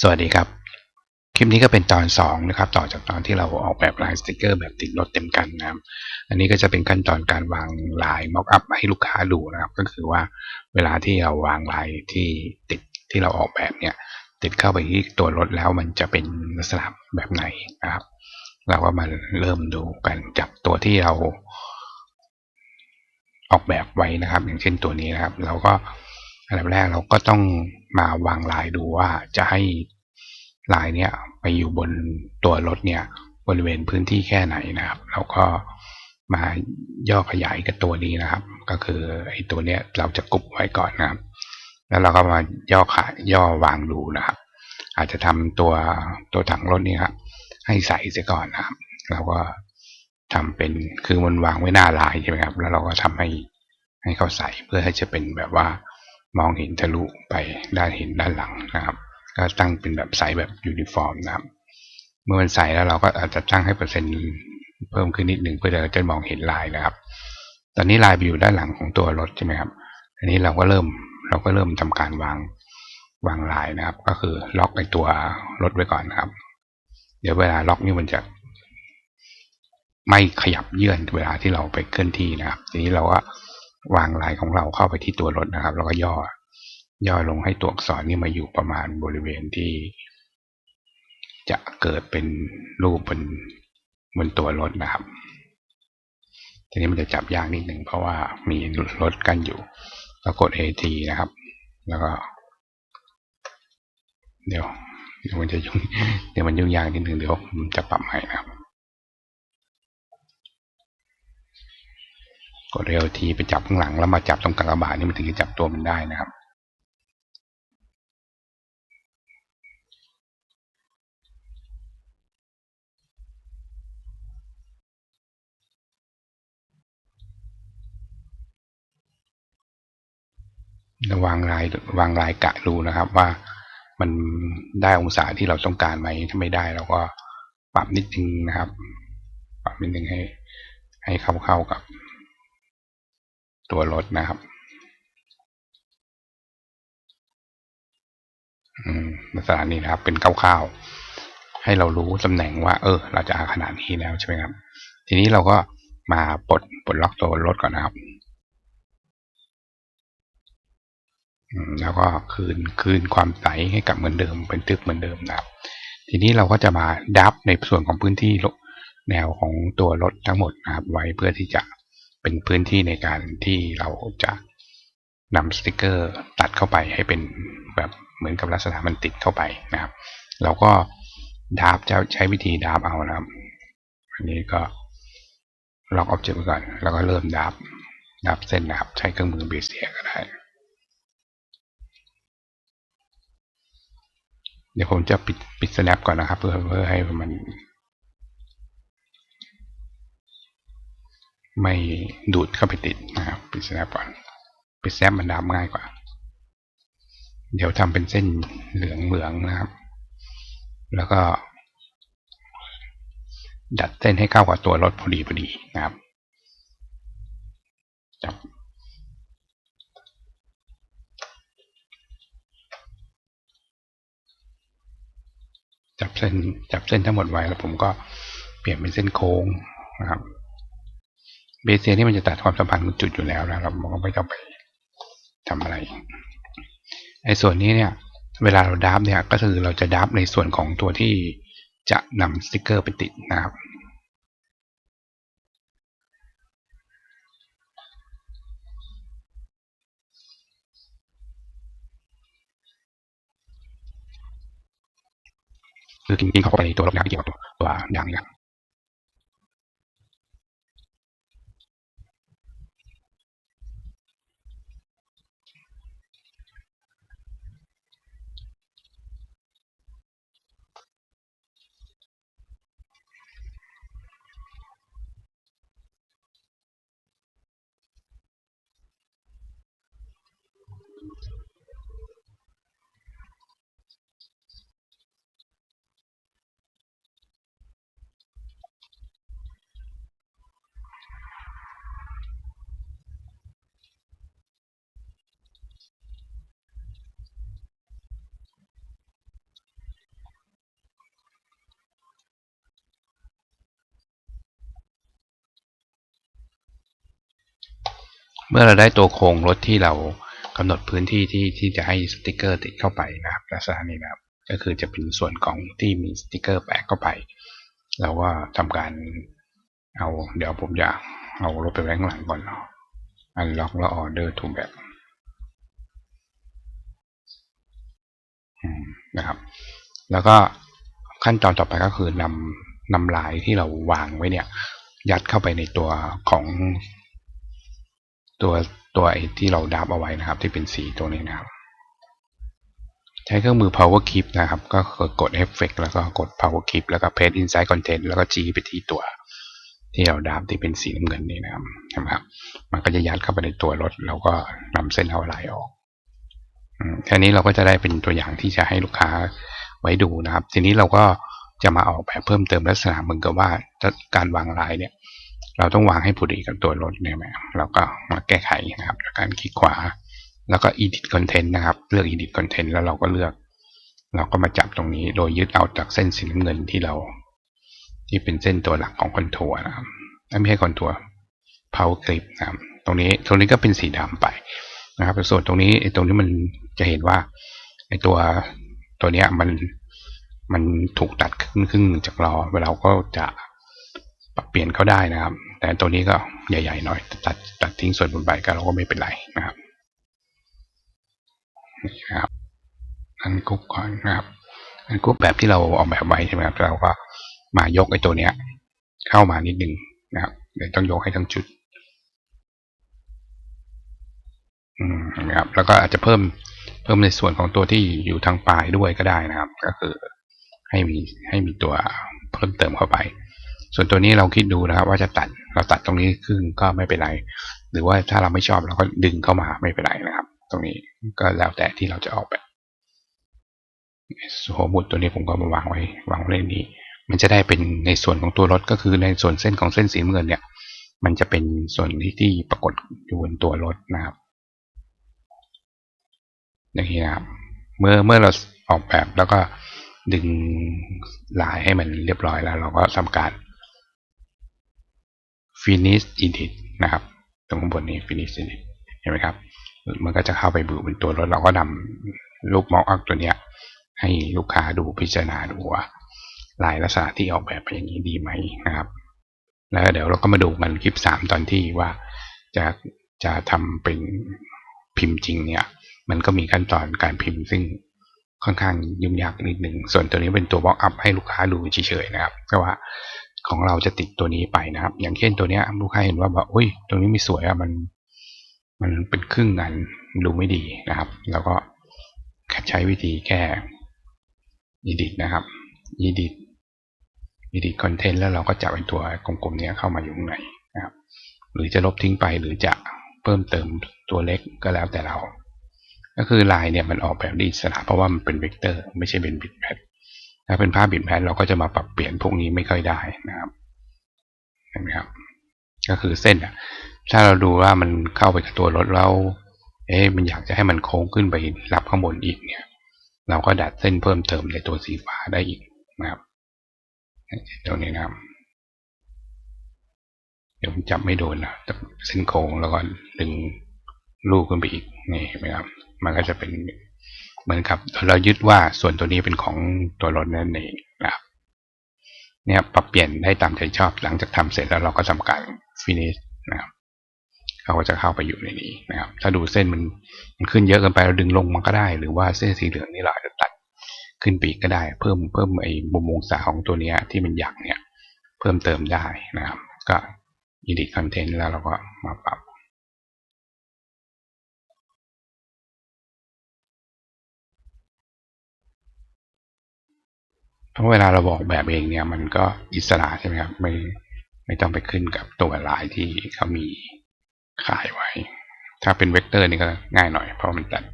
สวัสดีครับ คลิปนี้ก็เป็นตอน 2 นะครับ ต่อจากตอนที่เราออกแบบลายสติกเกอร์แบบติดรถเต็มกันนะครับ อันนี้ก็จะเป็นขั้นตอนการวางลายม็อกอัพให้ลูกค้าดูนะครับ ก็คือว่าเวลาที่เราวางลายที่ติดที่เราออกแบบเนี่ย ติดเข้าไปที่ตัวรถแล้วมันจะเป็นลักษณะแบบไหนนะครับ เราก็มาเริ่มดูกันจากตัวที่เราออกแบบไว้นะครับ อย่างเช่นตัวนี้นะครับ เราก็ อันดับแรกเราก็ต้องมาวางลายดูว่าจะให้ลายเนี้ยไปอยู่บนตัวรถเนี่ยบริเวณพื้นที่แค่ไหนนะครับแล้วก็มาย่อขยายกับตัวนี้นะครับ ก็คือไอ้ตัวเนี้ยเราจะกรุบไว้ก่อนนะครับ แล้วเราก็มาย่อขาย่อวางดูนะครับ อาจจะทำตัวตัวถังรถนี่ครับให้ใส่เสียก่อนนะครับ เราก็ทำเป็นคือมันวางไว้หน้าลายใช่ไหมครับ แล้วเราก็ทำให้ให้เขาใส่เพื่อให้จะเป็นแบบว่า มองเห็นทะลุไปด้านเห็นด้านหลังนะครับก็ตั้งเป็นแบบใสแบบยูนิฟอร์มนะครับ เมื่อมันใสแล้วเราก็อาจจะตั้งให้เปอร์เซ็นต์เพิ่มขึ้นนิดหนึ่งเพื่อเราจะมองเห็นลายนะครับ ตอนนี้ลายไปอยู่ด้านหลังของตัวรถใช่ไหมครับอันนี้เราก็เริ่มเราก็เริ่มทำการวางวางลายนะครับ ก็คือล็อกในตัวรถไว้ก่อนนะครับ เดี๋ยวเวลาล็อกนี่มันจะ ไม่ขยับเยื่อนเวลาที่เราไปเคลื่อนที่นะครับ ทีนี้เราก็ วางลายของเราเข้าไปที่ตัวรถนะครับ แล้วก็ย่อ ย่อลงให้ตัวอักษรนี่มาอยู่ประมาณบริเวณที่ จะเกิดเป็นรูปบนบนตัวรถนะครับ ทีนี้มันจะจับยากนิดหนึ่งเพราะว่ามีรถกั้นอยู่ แล้วกด AT นะครับ แล้วก็ เดี๋ยวเดี๋ยวมันจะยุ่งเดี๋ยวมันยุ่งยากนิดหนึ่งเดี๋ยวผมจะปรับใหม่นะครับ กด LT ไปจับข้างหลังแล้วมาจับตรงกลางกระบาดนี่มันถึงจะจับตัวมันได้นะครับวางลายวางลายกะดูนะครับว่ามันได้องศาที่เราต้องการไหมถ้าไม่ได้เราก็ปรับนิดนึงนะครับ ปรับนิดนึงให้ให้เข้าเข้ากับ ตัวรถนะครับอืมลักษณะนี้นะครับ เป็นคร่าวๆให้เรารู้ตำแหน่งว่า เออ เราจะอาขนาดนี้แล้วใช่ไหมครับ ทีนี้เราก็มาปลดปลดล็อกตัวรถก่อนนะครับแล้วก็คืนคืนความใสให้กับเหมือนเดิมเป็นตึกเหมือนเดิมนะครับ ทีนี้เราก็จะมาดับในส่วนของพื้นที่แนวของตัวรถทั้งหมดนะครับ ไว้เพื่อที่จะ เป็นพื้นที่ในการที่เราจะนำสติกเกอร์ตัดเข้าไปให้เป็นแบบเหมือนกับลักษณะมันติดเข้าไปนะครับ เราก็ดับจะใช้วิธีดับเอานะครับอันนี้ก็ล็อกออบเจกต์ไว้ก่อน แล้วก็เริ่มดับดับเส้นนะครับใช้เครื่องมือเบสเซียก็ได้เดี๋ยวผมจะปิดปิด snap ก่อนนะครับ เพื่อเพื่อให้มัน ไม่ดูดเข้าไปติดนะครับปิด snap ก่อนปิด snap มันดับง่ายกว่า เดี๋ยวทำเป็นเส้นเหลืองเหลืองนะครับ แล้วก็ ดัดเส้นให้เข้ากับตัวรถพอดีพอดีนะครับจับจับเส้นจับเส้นทั้งหมดไว้แล้วผมก็เปลี่ยนเป็นเส้นโค้งนะครับ เบสเซียนี่มันจะตัดความสัมพันธ์กับจุดอยู่แล้วนะครับมันก็ไม่ต้องไปทำอะไรไอ้ส่วนนี้เนี่ย เวลาเราดับเนี่ยก็คือเราจะดับในส่วนของตัวที่จะนำสติกเกอร์ไปติดนะครับคือจริงๆเขาก็ไปตัวรถยางเกี่ยวกับตัวตัวยาง เมื่อเราได้ตัวโครงรถที่เรากำหนดพื้นที่ที่ที่จะให้สติกเกอร์ติดเข้าไปนะครับลักษณะนี้นะครับ ก็คือจะเป็นส่วนของที่มีสติกเกอร์แปะเข้าไป เราก็ทำการเอาเดี๋ยวผมจะเอารถไปไว้งหลังก่อนเนาะอันล็อกแล้วออเดอร์ถูกแบบนะครับ แล้วก็ขั้นตอนต่อไปก็คือนำนำลายที่เราวางไว้เนี่ย ยัดเข้าไปในตัวของ ตัวตัวไอที่เราดับเอาไว้นะครับ ที่เป็นสีตัวนี้นะครับ ใช้เครื่องมือ power keep นะครับ ก็กด effect แล้วก็กด power keep แล้วก็ paste inside content แล้วก็จี้ไปที่ตัว ที่เราดับที่เป็นสีน้ำเงินนี่นะครับนะครับ มันก็จะยัดเข้าไปในตัวรถแล้วก็นำเส้นเอาลายออกแค่นี้เราก็จะได้เป็นตัวอย่างที่จะให้ลูกค้าไว้ดูนะครับ ทีนี้เราก็จะมาออกแบบเพิ่มเติมลักษณะเหมือนกับว่าการวางลายเนี่ย เราต้องวางให้พอดีกับตัวรถเนี่ยไหมเราก็มาแก้ไขนะครับกการคลิกขวา แล้วก็ edit content นะครับ เลือก edit content แล้วเราก็เลือก เราก็มาจับตรงนี้โดยยึดเอาจากเส้นสีน้ำเงินที่เรา ที่เป็นเส้นตัวหลักของคอนทัวร์นะครับไม่ใช่คอนทัวร์ power clip นะครับตรงนี้ตรงนี้ก็เป็นสีดำไปนะครับส่วนตรงนี้ตรงนี้มันจะเห็นว่าไอ้ตัวตัวเนี้ยมันมันถูกตัดครึ่งครึ่งจากล้อเราก็จะปรับเปลี่ยนเขาได้นะครับ แต่ตัวนี้ก็ใหญ่ๆหน่อย ตัดตัดทิ้งส่วนบนใบก็เราก็ไม่เป็นไรนะครับนะครับอันกุ๊กก่อนนะครับอันกุ๊กแบบที่เราออกแบบไว้ใช่ไหมครับเราก็มายกไอ้ตัวเนี้ย เข้ามานิดนึงนะครับเดี๋ยวต้องยกให้ทั้งจุดนะครับแล้วก็อาจจะเพิ่มเพิ่มในส่วนของตัวที่อยู่ทางปลายด้วยก็ได้นะครับ ก็คือให้มีให้มีตัวเพิ่มเติมเข้าไป ส่วนตัวนี้เราคิดดูนะครับว่าจะตัดเราตัดตรงนี้ครึ่งก็ไม่เป็นไร หรือว่าถ้าเราไม่ชอบเราก็ดึงเข้ามาไม่เป็นไรนะครับ ตรงนี้ก็แล้วแต่ที่เราจะออกแบบหัวหมุดตัวนี้ผมก็มาวางไว้วางไว้ในนี้ มันจะได้เป็นในส่วนของตัวรถก็คือในส่วนเส้นของเส้นสีเงินเนี่ย มันจะเป็นส่วนที่ที่ปรากฏอยู่บนตัวรถนะครับอย่างนี้นะครับเมื่อเมื่อเราออกแบบแล้วก็ดึงลายให้มันเรียบร้อยแล้ว เราก็ทำการ finish edit นะครับ ตรงข้างบนนี้ finish edit เห็นไหมครับ มันก็จะเข้าไปบูบนตัวรถเราก็นำรูปมอกอักตัวเนี้ยให้ลูกค้าดูพิจารณาดูว่าลายลักษณะที่ออกแบบเป็นอย่างนี้ดีไหมนะครับ แล้วเดี๋ยวเราก็มาดูกันคลิปสามตอนที่ว่าจะจะทำเป็นพิมพ์จริงเนี่ย มันก็มีขั้นตอนการพิมพ์ซึ่งค่อนข้างยุ่งยากนิดหนึ่ง ส่วนตัวนี้เป็นตัวบล็อกอัพให้ลูกค้าดูเฉยๆนะครับ ก็ว่า ของเราจะติดตัวนี้ไปนะครับ อย่างเช่นตัวนี้ลูกค้าเห็นว่าแบบอุ้ยตรงนี้ไม่สวยอะมัน มันเป็นครึ่งกันดูไม่ดีนะครับ แล้วก็ใช้วิธีแก้ edit นะครับ edit edit content แล้วเราก็จับไอ้ตัวกลมๆนี้เข้ามาอยู่ข้างในนะครับ หรือจะลบทิ้งไปหรือจะเพิ่มเติมตัวเล็กก็แล้วแต่เรา ก็คือลายเนี่ยมันออกแบบดีสระเพราะว่ามันเป็นเวกเตอร์ ไม่ใช่เป็นบิตแพท ถ้าเป็นภาพบิตแพทเราก็จะมาปรับเปลี่ยนพวกนี้ไม่ค่อยได้นะครับเห็นไหมครับ ก็คือเส้นอะถ้าเราดูว่ามันเข้าไปกับตัวรถเราเอ๊ะมันอยากจะให้มันโค้งขึ้นไปรับข้างบนอีกเนี่ย เราก็ดัดเส้นเพิ่มเติมในตัวสีฟ้าได้อีกนะครับตรงนี้นะครับ เดี๋ยวผมจับไม่โดนนะเส้นโค้งแล้วก็ดึงลูกขึ้นไปอีกนี่เห็นไหมครับ มันก็จะเป็น เหมือนกับเรายึดว่าส่วนตัวนี้เป็นของตัวรถนั่นเองนะครับเนี่ยปรับเปลี่ยนได้ตามใจชอบหลังจากทำเสร็จแล้วเราก็ทำการ finish นะครับเขาก็จะเข้าไปอยู่ในนี้นะครับ ถ้าดูเส้นมันมันขึ้นเยอะเกินไปเราดึงลงมันก็ได้ หรือว่าเส้นสีเหลืองนี่เราจะตัดขึ้นปีกก็ได้ เพิ่มเพิ่มไอ้มุมองศาของตัวนี้ที่มันหยักเนี่ย เพิ่มเติมได้นะครับ ก็ edit content แล้วเราก็มาปรับ เพราะเวลาเราบอกแบบเองเนี่ยมันก็อิสระใช่ไหมครับ ไม่ไม่ต้องไปขึ้นกับตัวลายที่เขามีขายไว้ ถ้าเป็นเวกเตอร์นี่ก็ง่ายหน่อย เพราะมันดัด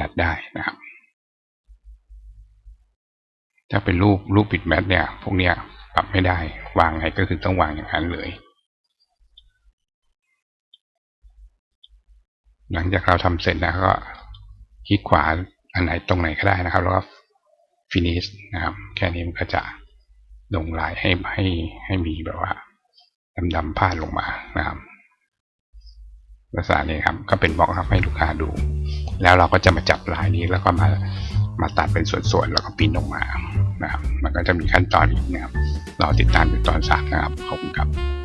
ดัดได้นะครับ ถ้าเป็นรูปรูปปิดแมทเนี่ย พวกเนี้ยปรับไม่ได้วางไงก็คือต้องวางอย่างนั้นเลย หลังจากเราทำเสร็จนะก็คลิกขวาอันไหนตรงไหนก็ได้นะครับ แล้วก็ ฟินิชนะครับ แค่นี้มันก็จะลงลายให้ให้ให้มีแบบว่าดำๆพาดลงมานะครับลักษณะนี้ครับก็เป็นบล็อกครับให้ลูกค้าดู แล้วเราก็จะมาจับลายนี้แล้วก็มามาตัดเป็นส่วนๆแล้วก็พิมพ์ออกมานะครับ มันก็จะมีขั้นตอนอีกนะครับ เรอติดตามในตอนสามนะครับขอบคุณครับ